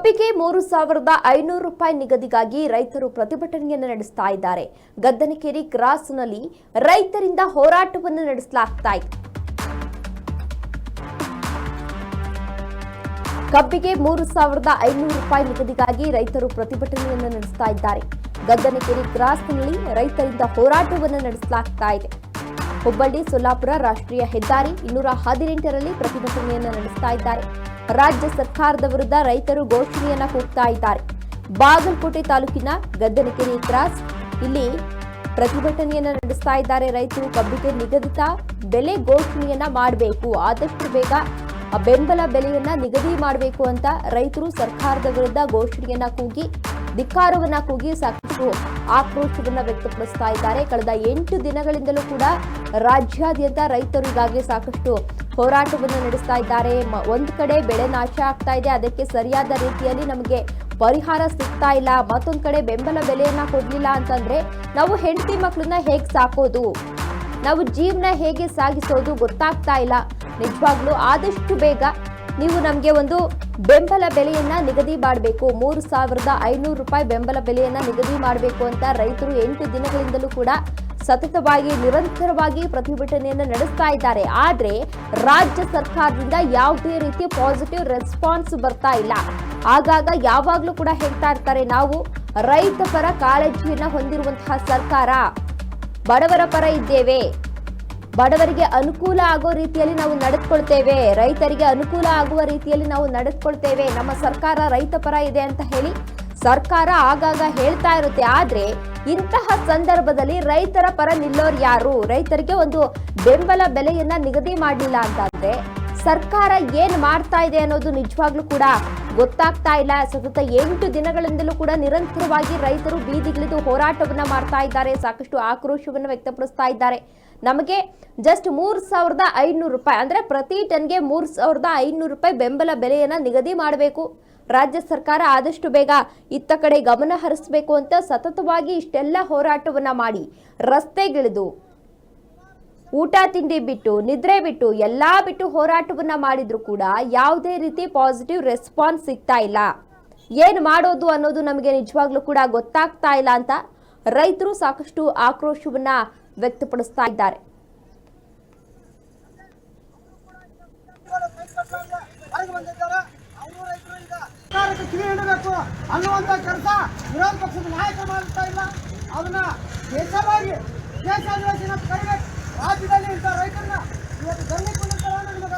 ಕಬ್ಬಿಗೆ ಮೂರು ಸಾವಿರದ ಐನೂರು ರೂಪಾಯಿ ನಿಗದಿಗಾಗಿ ರೈತರು ಪ್ರತಿಭಟನೆಯನ್ನು ನಡೆಸ್ತಾ ಇದ್ದಾರೆ. ಗದ್ದನಕೇರಿ ಕ್ರಾಸ್ನಲ್ಲಿ ರೈತರಿಂದ ಹೋರಾಟವನ್ನು ನಡೆಸಲಾಗ್ತಾ ಇತ್ತು. ಕಬ್ಬಿಗೆ ಮೂರು ಸಾವಿರದ ಐನೂರು ರೂಪಾಯಿ ನಿಗದಿಗಾಗಿ ರೈತರು ಪ್ರತಿಭಟನೆಯನ್ನು ನಡೆಸ್ತಾ ಇದ್ದಾರೆ. ಗದ್ದನಕೇರಿ ಕ್ರಾಸ್ನಲ್ಲಿ ರೈತರಿಂದ ಹೋರಾಟವನ್ನು ನಡೆಸಲಾಗ್ತಾ ಇದೆ. ಹುಬ್ಬಳ್ಳಿ, ಸೊಲ್ಲಾಪುರ ರಾಷ್ಟ್ರೀಯ ಹೆದ್ದಾರಿ ಇನ್ನೂರ ಹದಿನೆಂಟರಲ್ಲಿ ಪ್ರತಿಭಟನೆಯನ್ನು ನಡೆಸ್ತಾ ಇದ್ದಾರೆ. ರಾಜ್ಯ ಸರ್ಕಾರದ ವಿರುದ್ಧ ರೈತರು ಘೋಷಣೆಯನ್ನ ಕೂಗ್ತಾ ಇದ್ದಾರೆ. ಬಾಗಲಕೋಟೆ ತಾಲೂಕಿನ ಗದ್ದನಕೆರೆ ಕ್ರಾಸ್ ಇಲ್ಲಿ ಪ್ರತಿಭಟನೆಯನ್ನ ನಡೆಸ್ತಾ ಇದ್ದಾರೆ ರೈತರು. ಕಬ್ಬಿಗೆ ನಿಗದಿತ ಬೆಲೆ ಘೋಷಣೆಯನ್ನ ಮಾಡಬೇಕು. ಆದಷ್ಟು ಬೇಗ ಬೆಂಬಲ ಬೆಲೆಯನ್ನ ನಿಗದಿ ಮಾಡಬೇಕು ಅಂತ ರೈತರು ಸರ್ಕಾರದ ವಿರುದ್ಧ ಘೋಷಣೆಯನ್ನ ಕೂಗಿ ಧಿಕ್ಕಾರವನ್ನ ಕೂಗಿ ಸಾಕಷ್ಟು ಆಕ್ರೋಶವನ್ನ ವ್ಯಕ್ತಪಡಿಸ್ತಾ ಇದ್ದಾರೆ. ಕಳೆದ ಎಂಟು ದಿನಗಳಿಂದಲೂ ಕೂಡ ರಾಜ್ಯಾದ್ಯಂತ ರೈತರು ಈಗಾಗಲೇ ಸಾಕಷ್ಟು ಹೋರಾಟವನ್ನು ನಡೆಸ್ತಾ ಇದ್ದಾರೆ. ಒಂದು ಕಡೆ ಬೆಳೆ ನಾಶ ಆಗ್ತಾ ಇದೆ. ಅದಕ್ಕೆ ಸರಿಯಾದ ರೀತಿಯಲ್ಲಿ ನಮಗೆ ಪರಿಹಾರ ಸಿಗ್ತಾ ಇಲ್ಲ. ಮತ್ತೊಂದು ಕಡೆ ಬೆಂಬಲ ಬೆಲೆಯನ್ನ ಕೊಡಲಿಲ್ಲ ಅಂತಂದ್ರೆ ನಾವು ಹೆಂಡತಿ ಮಕ್ಕಳನ್ನ ಹೇಗೆ ಸಾಕೋದು? ನಾವು ಜೀವನ ಹೇಗೆ ಸಾಗಿಸೋದು ಗೊತ್ತಾಗ್ತಾ ಇಲ್ಲ. ನಿಜವಾಗ್ಲೂ ಆದಷ್ಟು ಬೇಗ ನೀವು ನಮಗೆ ಒಂದು ಬೆಂಬಲ ಬೆಲೆಯನ್ನ ನಿಗದಿ ಮಾಡಬೇಕು. ಮೂರು ಸಾವಿರದ ಐನೂರು ರೂಪಾಯಿ ಬೆಂಬಲ ಬೆಲೆಯನ್ನ ನಿಗದಿ ಮಾಡಬೇಕು ಅಂತ ರೈತರು ಎಂಟು ದಿನಗಳಿಂದಲೂ ಕೂಡ ಸತತವಾಗಿ ನಿರಂತರವಾಗಿ ಪ್ರತಿಭಟನೆಯನ್ನು ನಡೆಸ್ತಾ ಇದ್ದಾರೆ. ಆದರೆ ರಾಜ್ಯ ಸರ್ಕಾರದಿಂದ ಯಾವುದೇ ರೀತಿ ಪಾಸಿಟಿವ್ ರೆಸ್ಪಾನ್ಸ್ ಬರ್ತಾ ಇಲ್ಲ. ಆಗಾಗ ಯಾವಾಗಲೂ ಕೂಡ ಹೇಳ್ತಾ ಇರ್ತಾರೆ, ನಾವು ರೈತ ಪರ ಕಾಳಜಿಯನ್ನು ಹೊಂದಿರುವಂತಹ ಸರ್ಕಾರ, ಬಡವರ ಪರ ಇದ್ದೇವೆ. ಬಡವರಿಗೆ ಅನುಕೂಲ ಆಗೋ ರೀತಿಯಲ್ಲಿ ನಾವು ನಡೆದುಕೊಳ್ತೇವೆ. ರೈತರಿಗೆ ಅನುಕೂಲ ಆಗುವ ರೀತಿಯಲ್ಲಿ ನಾವು ನಡೆದುಕೊಳ್ತೇವೆ. ನಮ್ಮ ಸರ್ಕಾರ ರೈತ ಪರ ಇದೆ ಅಂತ ಹೇಳಿ ಸರ್ಕಾರ ಆಗಾಗ ಹೇಳ್ತಾ ಇರುತ್ತೆ. ಆದ್ರೆ ಇಂತಹ ಸಂದರ್ಭದಲ್ಲಿ ರೈತರ ಪರ ನಿಲ್ಲೋರು ಯಾರು? ರೈತರಿಗೆ ಒಂದು ಬೆಂಬಲ ಬೆಲೆಯನ್ನ ನಿಗದಿ ಮಾಡಲಿಲ್ಲ ಅಂತಂದ್ರೆ ಸರ್ಕಾರ ಏನ್ ಮಾಡ್ತಾ ಇದೆ ಅನ್ನೋದು ನಿಜವಾಗ್ಲೂ ಕೂಡ ಗೊತ್ತಾಗ್ತಾ ಇಲ್ಲ. ಸತತ ಎಂಟು ದಿನಗಳಿಂದಲೂ ಕೂಡ ನಿರಂತರವಾಗಿ ರೈತರು ಬೀದಿಗಿಳಿದು ಹೋರಾಟವನ್ನ ಮಾಡ್ತಾ ಇದ್ದಾರೆ. ಸಾಕಷ್ಟು ಆಕ್ರೋಶವನ್ನು ವ್ಯಕ್ತಪಡಿಸ್ತಾ ಇದ್ದಾರೆ. ನಮಗೆ ಜಸ್ಟ್ ಮೂರ್ ಸಾವಿರದ ಐನೂರು ರೂಪಾಯಿ, ಅಂದ್ರೆ ಪ್ರತಿ ಟನ್ಗೆ ಮೂರ್ ಸಾವಿರದ ಐನೂರು ರೂಪಾಯಿ ಬೆಂಬಲ ಬೆಲೆಯನ್ನ ನಿಗದಿ ಮಾಡಬೇಕು. ರಾಜ್ಯ ಸರ್ಕಾರ ಆದಷ್ಟು ಬೇಗ ಇತ್ತ ಕಡೆ ಗಮನ ಹರಿಸಬೇಕು ಅಂತ ಸತತವಾಗಿ ಇಷ್ಟೆಲ್ಲ ಹೋರಾಟವನ್ನ ಮಾಡಿ ರಸ್ತೆಗಿಳಿದು ಊಟ, ತಿಂಡಿ ಬಿಟ್ಟು, ನಿದ್ರೆ ಬಿಟ್ಟು, ಎಲ್ಲಾ ಬಿಟ್ಟು ಹೋರಾಟವನ್ನ ಮಾಡಿದ್ರು ಕೂಡ ಯಾವುದೇ ರೀತಿ ಪಾಸಿಟಿವ್ ರೆಸ್ಪಾನ್ಸ್ ಸಿಗ್ತಾ ಇಲ್ಲ. ಏನು ಮಾಡೋದು ಅನ್ನೋದು ನಮಗೆ ನಿಜವಾಗ್ಲೂ ಕೂಡ ಗೊತ್ತಾಗ್ತಾ ಇಲ್ಲ ಅಂತ ರೈತರು ಸಾಕಷ್ಟು ಆಕ್ರೋಶವನ್ನ ವ್ಯಕ್ತಪಡಿಸ್ತಾ ಇದ್ದಾರೆ. ಕೆಲಸ ವಿರೋಧ ಪಕ್ಷದ ನಾಯಕ ಮಾಡ್ತಾ ಇಲ್ಲ ಅದನ್ನ ದೇಶವಾಗಿ ದೇಶಾಧಿವಾಸಿನ ಕರಿಬೇಕು ರಾಜ್ಯದಲ್ಲಿ ಇಂಥ ರೈತರನ್ನ ಇವತ್ತು ಧರಣಿ ಕುಳಿತವನ್ನ ನಿಮಗ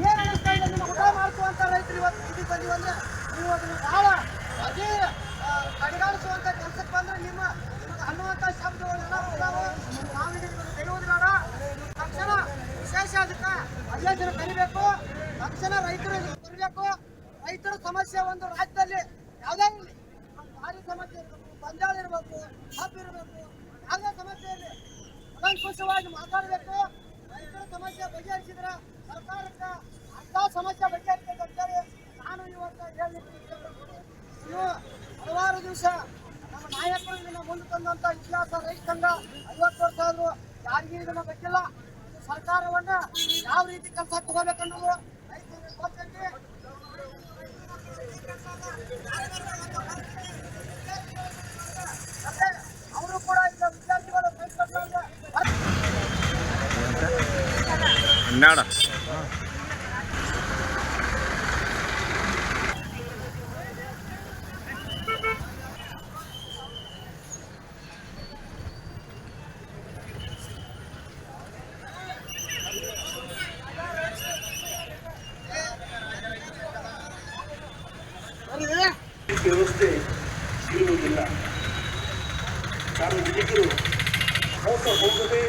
ಏನು ಅನಿಸ್ತಾ ಇದೆ? ನಿಮ್ಮ ಊಟ ಮಾಡಿಸುವಂತ ರೈತರು ಇವತ್ತು ಇಲ್ಲಿ ಇದಕ್ಕೆ ಬಂದಿವಂದ್ರೆ ನೀವು ಅದನ್ನು ಭಾಳ ಅದೇ ಆ, ಕಡೆಗಾಣಿಸುವಂಥ ಕೆಲಸಕ್ಕೆ ಬಂದ್ರೆ ನಿಮ್ಮ ನಿಮಗೆ ಅನ್ನುವಂಥ ಶಬ್ದಗಳೆಲ್ಲ ಇದಾವೆ ನಾವಿಗೆ ನಿಮಗೆ ತೆಗೆಯುವುದು ಬೇಡ ತಕ್ಷಣ ವಿಶೇಷ ಅದಕ್ಕೆ ಅಧಿವೇಶನ ಕರಿಬೇಕು ತಕ್ಷಣ ರೈತರು ಬರಬೇಕು. ರೈತರ ಸಮಸ್ಯೆ ಒಂದು ರಾಜ್ಯದಲ್ಲಿ ಯಾವುದೇ ಭಾರಿ ಸಮಸ್ಯೆ ಇರಬೇಕು ಬಂಜಾಳ ಇರಬೇಕು ಹಬ್ಬ ಇರಬೇಕು ಯಾವುದೇ ಸಮಸ್ಯೆ ಇರಲಿ ಕೂಲಂಕುಷವಾಗಿ ಮಾತಾಡಬೇಕು. ರೈತರ ಸಮಸ್ಯೆ ಬಗೆಹರಿಸಿದ್ರ ಸರ್ಕಾರಕ್ಕೆ ಅಂತ ಸಮಸ್ಯೆ ಬಗೆಹರಿಸ್ತದೆ ಅಂತೇಳಿ ನಾನು ಇವತ್ತ ಇಷ್ಟಪಡ್ತೀನಿ ನೀವು ಹಲವಾರು ದಿವಸ ನಮ್ಮ ನಾಯಕರು ಇದನ್ನ ಮುಂದೆ ತಂದಂತ ಇತಿಹಾಸ, ರೈತ ಸಂಘ ಐವತ್ತು ವರ್ಷ ಆದ್ರೂ ಯಾರಿಗೂ ಇದನ್ನ ಗೊತ್ತಿಲ್ಲ. ಸರ್ಕಾರವನ್ನ ಯಾವ ರೀತಿ ಕೆಲಸ ತಗೋಬೇಕನ್ನೋದು ರೈತರಿಗೆ ಗೊತ್ತೈತಿ ಹನ್ನೆರಡು ವ್ಯವಸ್ಥೆ ಇರುವುದಿಲ್ಲ ಸಾರ್ವಜನಿಕರು ಮೋಸ ಹೋಗದೆ